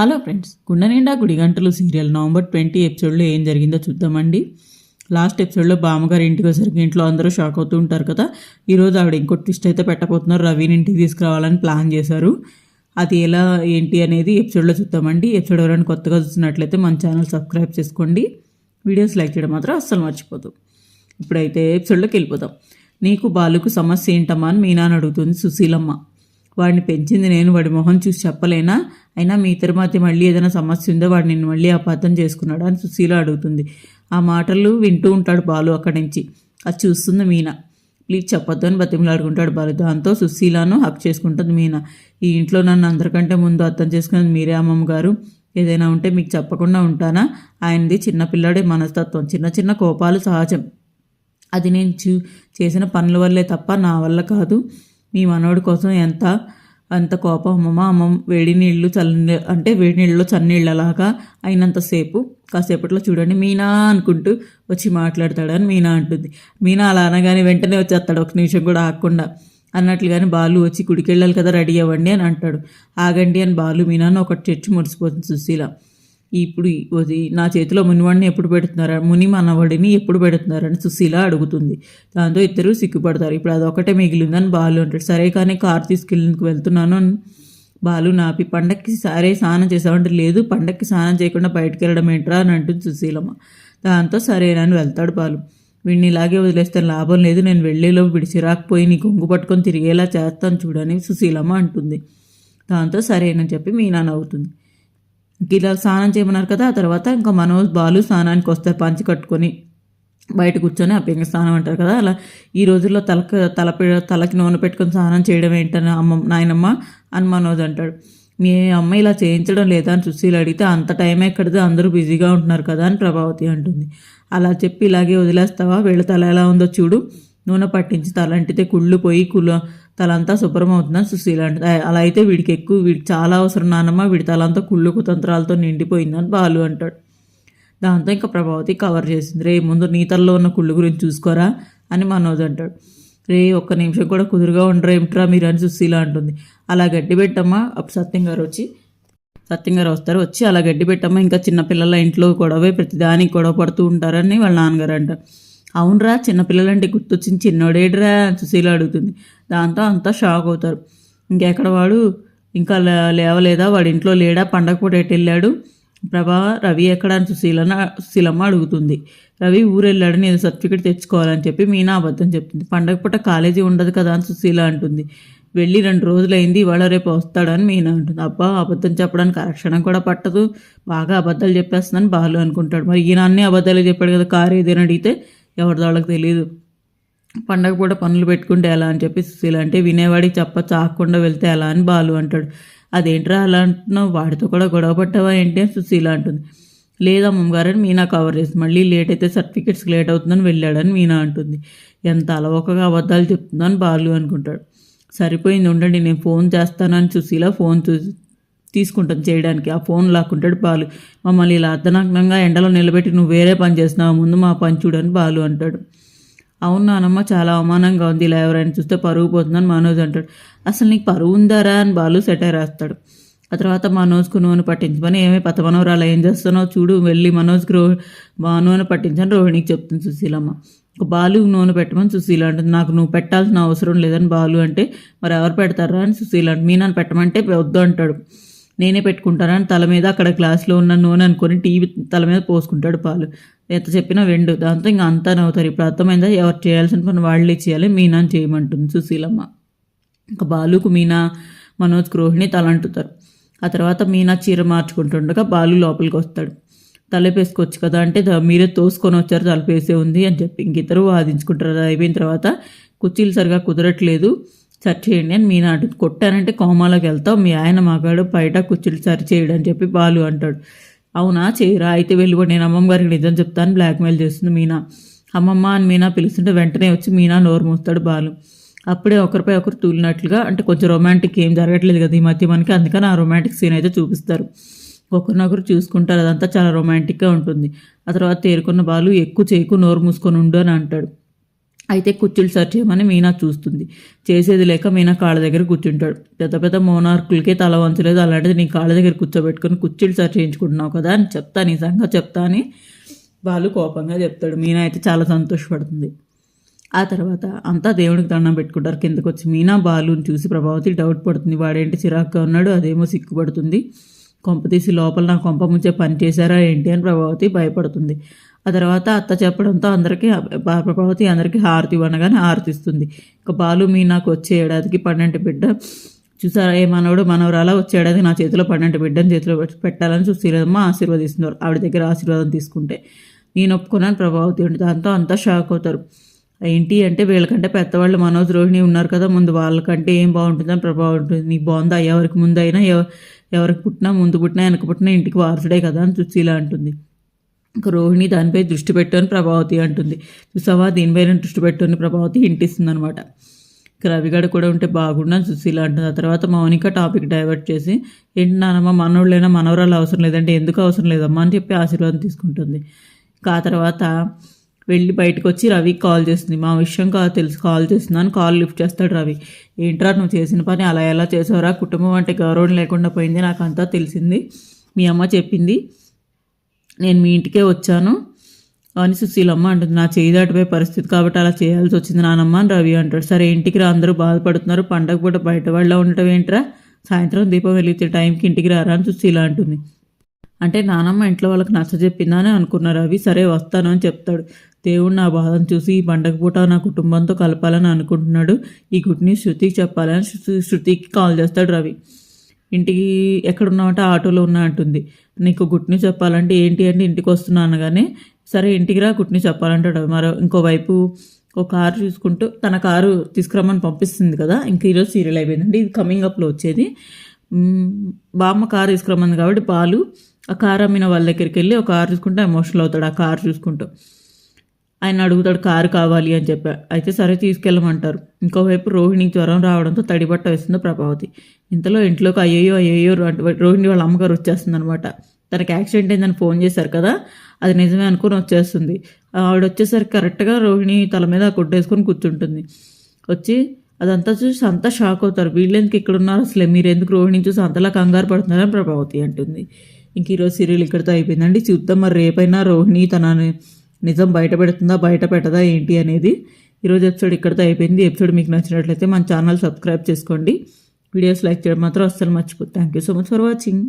Hello friends గుండె నిండా గుడి గంటలు సీరియల్ నవంబర్ ట్వంటీ ఎపిసోడ్లో ఏం జరిగిందో చూద్దామండి. లాస్ట్ ఎపిసోడ్లో బామ్మగారు ఇంటికి వచ్చరికి ఇంట్లో అందరూ షాక్ అవుతూ ఉంటారు కదా. ఈరోజు ఆవిడ ఇంకో ట్విస్ట్ అయితే పెట్టబోతున్నారు. రవిని ఇంటికి తీసుకురావాలని ప్లాన్ చేశారు. అది ఎలా ఏంటి అనేది ఎపిసోడ్లో చూద్దామండి. ఎపిసోడ్ ఎవరైనా కొత్తగా చూసినట్లయితే మన ఛానల్ సబ్స్క్రైబ్ చేసుకోండి. వీడియోస్ లైక్ చేయడం మాత్రం అస్సలు మర్చిపోదు. ఇప్పుడైతే ఎపిసోడ్లోకి వెళ్ళిపోదాం. నీకు బాలుకు సమస్య ఏంటమ్మా అని మీనాని అడుగుతుంది సుశీలమ్మ. వాడిని పెంచింది నేను వాడి మొహం చూసి చెప్పలేనా? అయినా మీ ఇద్దరి మధ్య మళ్ళీ ఏదైనా సమస్య ఉందో వాడు నిన్ను మళ్ళీ అపార్థం చేసుకున్నాడు అని సుశీల అడుగుతుంది. ఆ మాటలు వింటూ ఉంటాడు బాలు అక్కడి నుంచి. అది చూస్తుంది మీనా. ప్లీజ్ చెప్పొద్దు అని బతిమలాడుకుంటాడు బాలు. దాంతో సుశీలను హక్ చేసుకుంటుంది మీనా. ఈ ఇంట్లో నన్ను అందరికంటే ముందు అర్థం చేసుకున్నది మీరే అమ్మమ్మ గారు ఏదైనా ఉంటే మీకు చెప్పకుండా ఉంటానా? ఆయనది చిన్నపిల్లాడే మనస్తత్వం. చిన్న చిన్న కోపాలు సహజం. అది నేను చూ చేసిన పనుల వల్లే తప్ప నా వల్ల కాదు. మీ మనోడి కోసం ఎంత అంత కోపం. అమ్మమ్మ అమ్మమ్మ వేడి నీళ్ళు చల్లని అంటే వేడి నీళ్ళలో చన్నీళ్ళలాగా అయినంతసేపు కాసేపట్లో చూడండి. మీనా అనుకుంటూ వచ్చి మాట్లాడతాడని మీనా అంటుంది. మీనా అలా అనగానే వెంటనే వచ్చేస్తాడు. ఒక నిమిషం కూడా ఆగకుండా అన్నట్లుగానే బాలు వచ్చి కుడికెళ్ళాలి కదా రెడీ అవ్వండి అని అంటాడు. ఆగండి అని బాలు మీనాను ఒకటి చర్చి మురిసిపోతుంది సుశీల. ఇప్పుడు అది నా చేతిలో మునివాడిని ఎప్పుడు పెడుతున్నారా? ముని మనవడిని ఎప్పుడు పెడుతున్నారని సుశీల అడుగుతుంది. దాంతో ఇద్దరు సిగ్గుపడతారు. ఇప్పుడు అదొకటే మిగిలిందని బాలు అంటాడు. సరే కానీ కార్ తీసుకెళ్ళడానికి వెళ్తున్నాను అని బాలు నాపి పండక్కి సరే స్నానం చేసామంటే లేదు. పండక్కి స్నానం చేయకుండా బయటకు వెళ్ళడం ఏంట్రా? అని అంటుంది సుశీలమ్మ. దాంతో సరేనని వెళ్తాడు బాలు. వీడిని ఇలాగే వదిలేస్తే లాభం లేదు. నేను వెళ్ళేలో విడిచిరాకపోయి నీ కొంగు పట్టుకొని తిరిగేలా చేస్తాను చూడని సుశీలమ్మ అంటుంది. దాంతో సరేనని చెప్పి మీనా నవ్వుతుంది. ఇలా స్నానం చేయమన్నారు కదా ఆ తర్వాత ఇంకా మనోజ్ బాలు స్నానానికి వస్తారు పంచి కట్టుకొని బయట కూర్చొని ఆ స్నానం అంటారు కదా అలా ఈ రోజుల్లో తలక తల తలకి నూనె పెట్టుకొని స్నానం చేయడం ఏంటని అమ్మ నాయనమ్మ అని మనోజ్ అంటాడు. మీ అమ్మ ఇలా చేయించడం లేదా అని సుశీలు అడిగితే అంత టైం ఎక్కడితే అందరూ బిజీగా ఉంటున్నారు కదా అని ప్రభావతి అంటుంది. అలా చెప్పి ఇలాగే వదిలేస్తావా వీళ్ళ తల ఎలా ఉందో చూడు నూనె పట్టించి తలంటితే కుళ్ళు పోయి కుల తలంతా శుభ్రం అవుతుందని సుశీల అంటే. అలా అయితే వీడికి ఎక్కువ వీడికి చాలా అవసరం నానమ్మ వీడి తలంతా కుళ్ళు కుతంత్రాలతో నిండిపోయిందని బాలు అంటాడు. దాంతో ఇంకా ప్రభావతి కవర్ చేసింది. రే ముందు నీ తలలో ఉన్న కుళ్ళు గురించి చూసుకోరా అని మనోజ్ అంటాడు. రే ఒక్క నిమిషం కూడా కుదురుగా ఉండరు ఏమిట్రా మీరు అని సుశీల అంటుంది. అలా గడ్డి పెట్టమ్మా అప్పుడు సత్యం గారు వచ్చి సత్యం గారు వస్తారు వచ్చి అలా గడ్డి పెట్టమ్మా ఇంకా చిన్నపిల్లల ఇంట్లో గొడవే ప్రతిదానికి గొడవ పడుతూ ఉంటారని వాళ్ళ నాన్నగారు అంటారు. అవునరా చిన్నపిల్లలంటే గుర్తొచ్చింది చిన్నోడేడ్రా సుశీల అడుగుతుంది. దాంతో అంతా షాక్ అవుతారు. ఇంకెక్కడ వాడు? ఇంకా లేవలేదా? వాడి ఇంట్లో లేడా? పండగ పూట ఎటు వెళ్ళాడు? ప్రభా రవి ఎక్కడ అని సుశీలన సుశీలమ్మ అడుగుతుంది. రవి ఊరు వెళ్ళాడు నేను సర్టిఫికెట్ తెచ్చుకోవాలని చెప్పి మీనా అబద్ధం చెప్తుంది. పండగ పూట కాలేజీ ఉండదు కదా అని సుశీల అంటుంది. వెళ్ళి రెండు రోజులైంది ఇవాళ రేపు వస్తాడని మీనా అంటుంది. అబ్బా అబద్ధం చెప్పడానికి అక్షణం కూడా పట్టదు. బాగా అబద్ధాలు చెప్పేస్తుందని బాలు అనుకుంటాడు. మరి ఈయన అన్ని అబద్ధాలు చెప్పాడు కదా కారు ఏదైనా అడిగితే ఎవరిదో వాళ్ళకి తెలియదు పండగ పూట పనులు పెట్టుకుంటే ఎలా అని చెప్పి సుశీల అంటే వినేవాడికి చెప్ప చాకుండా వెళ్తే ఎలా అని బాలు అంటాడు. అదేంట్రా అలా అంటున్నావు? వాడితో కూడా గొడవ పట్టావా ఏంటి? అని సుశీల అంటుంది. లేదా అమ్మగారని మీనా కవర్ చేసి మళ్ళీ లేట్ అయితే సర్టిఫికెట్స్కి లేట్ అవుతుందని వెళ్ళాడని మీనా అంటుంది. ఎంత అలవకగా అబద్ధాలు చెప్తుందని బాలు అనుకుంటాడు. సరిపోయింది ఉండండి నేను ఫోన్ చేస్తానని సుశీల ఫోన్ చూసి తీసుకుంటాను చేయడానికి. ఆ ఫోన్ లాక్కుంటాడు బాలు. మమ్మల్ని ఇలా అర్ధనాగ్నంగా ఎండలో నిలబెట్టి నువ్వు వేరే పని చేస్తున్నావు ముందు మా పని చూడని బాలు అంటాడు. అవును నానమ్మ చాలా అవమానంగా ఉంది. ఇలా ఎవరైనా చూస్తే పరుగు పోతుందని మనోజ్ అంటాడు. అసలు నీకు పరువు ఉందారా అని బాలు సెటైర్ వేస్తాడు ఆ తర్వాత మనోజ్కు నూనె పట్టించమని ఏమీ పతమనవరాలు ఏం చేస్తున్నావు చూడు వెళ్ళి మనోజ్కి రో నూనె పట్టించని రోహిణికి చెప్తుంది సుశీలమ్మ. ఒక బాలు నూనె పెట్టమని సుశీల అంటుంది. నాకు నువ్వు పెట్టాల్సిన అవసరం లేదని బాలు అంటే మరి ఎవరు పెడతారా అని సుశీల అంటే మీ నన్ను పెట్టమంటే వద్దు అంటాడు. నేనే పెట్టుకుంటానని తల మీద అక్కడ గ్లాస్లో ఉన్న నూనె అనుకొని టీవీ తల మీద పోసుకుంటాడు పాలు. ఎంత చెప్పినా వెండు. దాంతో ఇంకా అంతా నవ్వుతారు. ఇప్పుడు అర్థమైందా? ఎవరు చేయాల్సిన పని వాళ్ళే చేయాలి. మీనాని చేయమంటుంది సుశీలమ్మ. ఇంకా బాలుకు మీనా మనోజ్ రోహిణి తలంటుతారు. ఆ తర్వాత మీనా చీర మార్చుకుంటుండగా బాలు లోపలికి వస్తాడు. తలపేసుకోవచ్చు కదా అంటే మీరే తోసుకొని వచ్చారు తలపేసే ఉంది అని చెప్పి ఇంకిద్దరు వాదించుకుంటారు. అయిపోయిన తర్వాత కుర్చీలు సరిగా కుదరట్లేదు. సర్చ్ చేయండి. అని మీనా నాటి కొట్టానంటే కోమాలోకి వెళ్తావు. మీ ఆయన మగాడు బయట కుర్చీలు సరి చేయడం అని చెప్పి బాలు అంటాడు. అవునా? చేయరా? అయితే వెళ్ళిపో నేను అమ్మమ్మ గారికి నిజం చెప్తాను. బ్లాక్మెయిల్ చేస్తుంది మీనా. అమ్మమ్మ అని మీనా పిలుస్తుంటే వెంటనే వచ్చి మీనా నోరు మూస్తాడు బాలు. అప్పుడే ఒకరిపై ఒకరు తూలినట్లుగా అంటే కొంచెం రొమాంటిక్ ఏం జరగట్లేదు కదా ఈ మధ్య మనకి. అందుకని ఆ రొమాంటిక్ సీన్ అయితే చూపిస్తారు. ఒకరినొకరు చూసుకుంటారు. అదంతా చాలా రొమాంటిక్గా ఉంటుంది. ఆ తర్వాత తేరుకున్న బాలు ఎక్కువ చేయకు నోరు మూసుకొని ఉండు అని అంటాడు. అయితే కుర్చీలు సెర్చ్ చేయమని మీనా చూస్తుంది. చేసేది లేక మీనా కాళ్ళ దగ్గర కూర్చుంటాడు. పెద్ద పెద్ద మోనార్కులకే తల వంచలేదు. అలాంటిది నీ కాళ్ళ దగ్గర కూర్చోబెట్టుకొని కుర్చీలు సర్చ్ చేయించుకుంటున్నావు కదా అని చెప్తా నీ సంగతి చెప్తా అని వాళ్ళు కోపంగా చెప్తాడు. మీనా అయితే చాలా సంతోషపడుతుంది. ఆ తర్వాత అంతా దేవుడికి దండం పెట్టుకుంటారు. కిందకు వచ్చి మీనా బాలుని చూసి ప్రభావతి డౌట్ పడుతుంది. వాడేంటి చిరాక్గా ఉన్నాడు? అదేమో సిగ్గుపడుతుంది. కొంప తీసి లోపల నా కొంప ముంచే పని చేశారా ఏంటి అని ప్రభావతి భయపడుతుంది. ఆ తర్వాత అత్త చెప్పడంతో అందరికీ ప్రభావతి అందరికీ హారతి ఇవ్వనగానే హారతిస్తుంది. ఇక బాలు మీనాకు వచ్చే ఏడాదికి పన్నెండు బిడ్డ. చూసారా ఏ మనవడు మనవరాలా వచ్చే ఏడాది నా చేతిలో పన్నెండు బిడ్డని చేతిలో పెట్టాలని సుశీలమ్మ ఆశీర్వదిస్తున్నారు. ఆవిడ దగ్గర ఆశీర్వాదం తీసుకుంటే. నేను ఒప్పుకున్నాను ప్రభావతి ఉంటే దాంతో అంతా షాక్ అవుతారు. ఏంటి అంటే వీళ్ళకంటే పెద్దవాళ్ళు మనోజ్ రోహిణి ఉన్నారు కదా ముందు వాళ్ళకంటే ఏం బాగుంటుందని ప్రభావం ఉంటుంది నీకు బాగుందా? ఎవరికి ముందు అయినా ఎవరికి పుట్టినా ముందు పుట్టినా వెనక పుట్టినా ఇంటికి వారసుడే కదా అని సుశీల అంటుంది. ఇంకా రోహిణి దానిపై దృష్టి పెట్టని ప్రభావతి అంటుంది. చూసావా? దీనిపైన దృష్టి పెట్టని ప్రభావతి ఇంటిస్తుంది అనమాట ఇక రవిగడ కూడా ఉంటే బాగుండని సుశీల అంటుంది. ఆ తర్వాత మౌనిక టాపిక్ డైవర్ట్ చేసి ఏంటి నానమ్మ మనోళ్ళైనా మనవరాలు అవసరం లేదంటే ఎందుకు అవసరం లేదమ్మా? అని చెప్పి ఆశీర్వాదం తీసుకుంటుంది. ఇంకా ఆ తర్వాత వెళ్ళి బయటకు వచ్చి రవికి కాల్ చేస్తుంది. మా విషయం కాదు తెలుసు కాల్ చేస్తున్నాను కాల్ లిఫ్ట్ చేస్తాడు రవి. ఏంట్రా నువ్వు చేసిన పని అలా ఎలా చేసావురా? కుటుంబం అంటే గౌరవం లేకుండా పోయింది. నాకు అంతా తెలిసింది. మీ అమ్మ చెప్పింది నేను మీ ఇంటికే వచ్చాను అని సుశీలమ్మ అంటుంది. నా చేయి దాటిపోయే పరిస్థితి కాబట్టి అలా చేయాల్సి వచ్చింది నానమ్మ అని రవి అంటాడు. సరే ఇంటికి రా అందరూ బాధపడుతున్నారు. పండగ పూట బయట వాళ్ళ ఉండటం ఏంట్రా? సాయంత్రం దీపం వెలిగితే టైంకి ఇంటికి రారా అని సుశీల అంటుంది. అంటే నానమ్మ ఇంట్లో వాళ్ళకి నచ్చ చెప్పిందని అనుకున్నారు అవి సరే వస్తాను అని చెప్తాడు. దేవుడు నా బాధను చూసి ఈ పండగ పూట నా కుటుంబంతో కలపాలని అనుకుంటున్నాడు. ఈ గుడ్ న్యూస్ శృతికి చెప్పాలని శృతికి కాల్ చేస్తాడు రవి. ఇంటికి ఎక్కడున్నావంటే ఆటోలో ఉన్నా అంటుంది. నీకు గుట్ని చెప్పాలంటే ఏంటి అంటే ఇంటికి వస్తున్నా అనగానే సరే ఇంటికి రా గుట్ని చెప్పాలంటాడు. మరో ఇంకోవైపు ఒక కారు చూసుకుంటూ తన కారు తీసుకురమ్మని పంపిస్తుంది కదా ఇంక ఈరోజు సీరియల్ అయిపోయిందండి. ఇది కమింగ్ అప్లో వచ్చేది. బామ్మ కారు తీసుకురమ్మంది కాబట్టి బాలు ఆ కారు అమ్మిన వాళ్ళ దగ్గరికి వెళ్ళి ఒక కారు చూసుకుంటూ ఎమోషనల్ అవుతాడు ఆ కారు చూసుకుంటూ. ఆయన అడుగుతాడు కారు కావాలి అని చెప్పా. అయితే సరే తీసుకెళ్ళమంటారు. ఇంకోవైపు రోహిణి జ్వరం రావడంతో తడిబట్ట వేస్తుంది ప్రభావతి. ఇంతలో ఇంట్లోకి అయ్యయ్యో అయ్యో రోహిణి వాళ్ళ అమ్మగారు వచ్చేస్తుంది అనమాట తనకి యాక్సిడెంట్ అయిందని ఫోన్ చేశారు కదా అది నిజమే అనుకుని వచ్చేస్తుంది. ఆవిడ వచ్చేసరికి కరెక్ట్గా రోహిణి తల మీద కొట్టేసుకొని కూర్చుంటుంది. వచ్చి అదంతా చూసి అంతా షాక్ అవుతారు. వీళ్ళెందుకు ఇక్కడ ఉన్నారు? అసలు మీరు ఎందుకు రోహిణి చూసి అంతలా కంగారు పడుతున్నారని ప్రభావతి అంటుంది. ఇంక ఈరోజు సీరియల్ ఇక్కడితో అయిపోయిందండి. చూద్దాం మరి రేపైనా రోహిణి తనని నిజం బయట పెడుతుందా బయట పెట్టదా ఏంటి అనేది ఈరోజు ఎపిసోడ్ ఇక్కడితో అయిపోయింది. ఎపిసోడ్ మీకు నచ్చినట్లయితే మన ఛానల్ సబ్స్క్రైబ్ చేసుకోండి. వీడియోస్ లైక్ చేయడం మాత్రం అస్సలు మర్చిపోతుంది thank you so much for watching